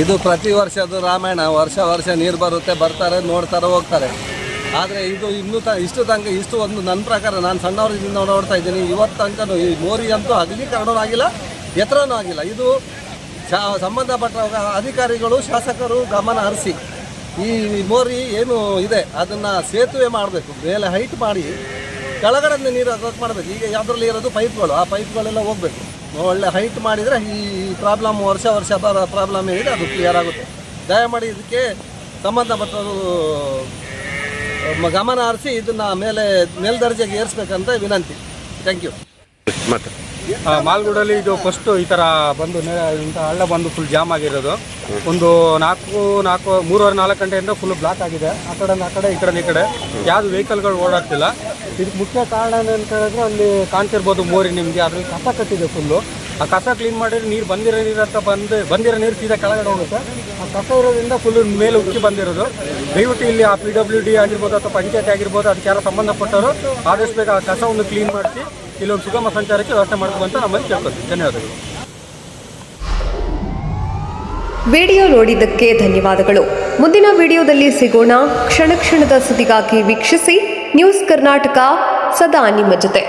ಇದು ಪ್ರತಿ ವರ್ಷದ್ದು ರಾಮಾಯಣ, ವರ್ಷ ವರ್ಷ ನೀರು ಬರುತ್ತೆ, ಬರ್ತಾರೆ, ನೋಡ್ತಾರೆ, ಹೋಗ್ತಾರೆ. ಆದರೆ ಇದು ಇನ್ನೂ ತ, ಇಷ್ಟು ತನಕ, ಇಷ್ಟು ಒಂದು ನನ್ನ ಪ್ರಕಾರ ನಾನು ಸಣ್ಣವರಿಂದ ನೋಡ್ತಾ ಇದ್ದೀನಿ, ಇವತ್ತು ತನಕ ಈ ಮೋರಿ ಅಂತೂ ಅಗಲೀಕರಣವೂ ಆಗಿಲ್ಲ ಎತ್ತರನೂ ಆಗಿಲ್ಲ. ಇದು ಶಾ, ಸಂಬಂಧಪಟ್ಟ ಅಧಿಕಾರಿಗಳು, ಶಾಸಕರು ಗಮನ ಹರಿಸಿ, ಈ ಮೋರಿ ಏನು ಇದೆ, ಅದನ್ನು ಸೇತುವೆ ಮಾಡಬೇಕು, ಮೇಲೆ ಹೈಟ್ ಮಾಡಿ ಕೆಳಗಡೆ ನೀರು ಅದಕ್ಕೆ ಮಾಡಬೇಕು. ಈಗ ಯಾವುದ್ರಲ್ಲಿ ಇರೋದು ಪೈಪ್ಗಳು ಆ ಪೈಪ್ಗಳೆಲ್ಲ ಹೋಗಬೇಕು. ಒಳ್ಳೆ ಹೈಟ್ ಮಾಡಿದರೆ ಈ ಪ್ರಾಬ್ಲಮ್ ವರ್ಷ ವರ್ಷ ಬರೋ ಪ್ರಾಬ್ಲಮ್ ಏನಿದೆ ಅದು ಕ್ಲಿಯರ್ ಆಗುತ್ತೆ. ದಯಮಾಡಿ ಇದಕ್ಕೆ ಸಂಬಂಧಪಟ್ಟವರು ಮ- ಗಮನ ಹರಿಸಿ ಇದನ್ನು ಮೇಲೆ ಮೇಲ್ದರ್ಜೆಗೆ ಏರಿಸ್ಬೇಕಂತ ವಿನಂತಿ. ಥ್ಯಾಂಕ್ ಯು ಮತ್ತೆ? ಮಾಲ್ಗುಡಲ್ಲಿ ಇದು ಫಸ್ಟ್ ಈ ಥರ ಬಂದು ಇಂಥ ಹಳ್ಳ ಬಂದು ಫುಲ್ ಜಾಮ್ ಆಗಿರೋದು. ಒಂದು ನಾಲ್ಕು ನಾಲ್ಕು ಮೂರುವರೆ ನಾಲ್ಕು ಗಂಟೆಯಿಂದ ಫುಲ್ ಬ್ಲಾಕ್ ಆಗಿದೆ. ಆ ಕಡೆ ಆ ಕಡೆ ಈ ಕಡೆ ಈ ಕಡೆ. ಯಾವುದು ವೆಹಿಕಲ್ಗಳು ಓಡಾಡ್ತಿಲ್ಲ. ಇದಕ್ಕೆ ಮುಖ್ಯ ಕಾರಣ ಅಂತ ಹೇಳಿದ್ರೆ ಅಲ್ಲಿ ಕಾಣ್ತಿರ್ಬೋದು ಮೋರಿ ನಿಮಗೆ. ಅದ್ರಲ್ಲಿ ಕಸ ಕಟ್ಟಿದೆ ಫುಲ್ಲು ಆ ಕಸ ಕ್ಲೀನ್ ಮಾಡಿದ್ರೆ ನೀರು ಬಂದಿರೋ ನೀರು ಅಂತ ಬಂದು, ಬಂದಿರೋ ನೀರು ಸೀದಾ ಕೆಳಗಡೆ ಹೋಗುತ್ತೆ. ಆ ಕಸ ಇರೋದ್ರಿಂದ ಫುಲ್ಲು ಮೇಲೆ ಉಕ್ಕಿ ಬಂದಿರೋದು. ದಯವಿಟ್ಟು ಇಲ್ಲಿ ಆ ಪಿ ಡಬ್ಲ್ಯೂ ಡಿ ಆಗಿರ್ಬೋದು ಅಥವಾ ಪಂಚಾಯತ್ ಆಗಿರ್ಬೋದು, ಅದಕ್ಕೆ ಯಾರು ಸಂಬಂಧಪಟ್ಟವರು ಆದಷ್ಟು ಬೇಗ ಆ ಕಸವನ್ನು ಕ್ಲೀನ್ ಮಾಡಿಸಿ ಇಲ್ಲೊಂದು ಸುಗಮ ಸಂಚಾರಕ್ಕೆ ವ್ಯವಸ್ಥೆ ಮಾಡಬೇಕು ಅಂತ ನಮ್ಮಲ್ಲಿ ಕೇಳ್ಕೊತೀವಿ ಧನ್ಯವಾದಗಳು. ವಿಡಿಯೋ ನೋಡಿದ್ದಕ್ಕೆ ಧನ್ಯವಾದಗಳು. ಮುಂದಿನ ವಿಡಿಯೋದಲ್ಲಿ ಸಿಗೋಣ. ಕ್ಷಣ ಕ್ಷಣದ ಸುದ್ದಿಗಾಗಿ ವೀಕ್ಷಿಸಿ. ನ್ಯೂಸ್ ಕರ್ನಾಟಕ ಸದಾ ನಿಮ್ಮ ಜೊತೆ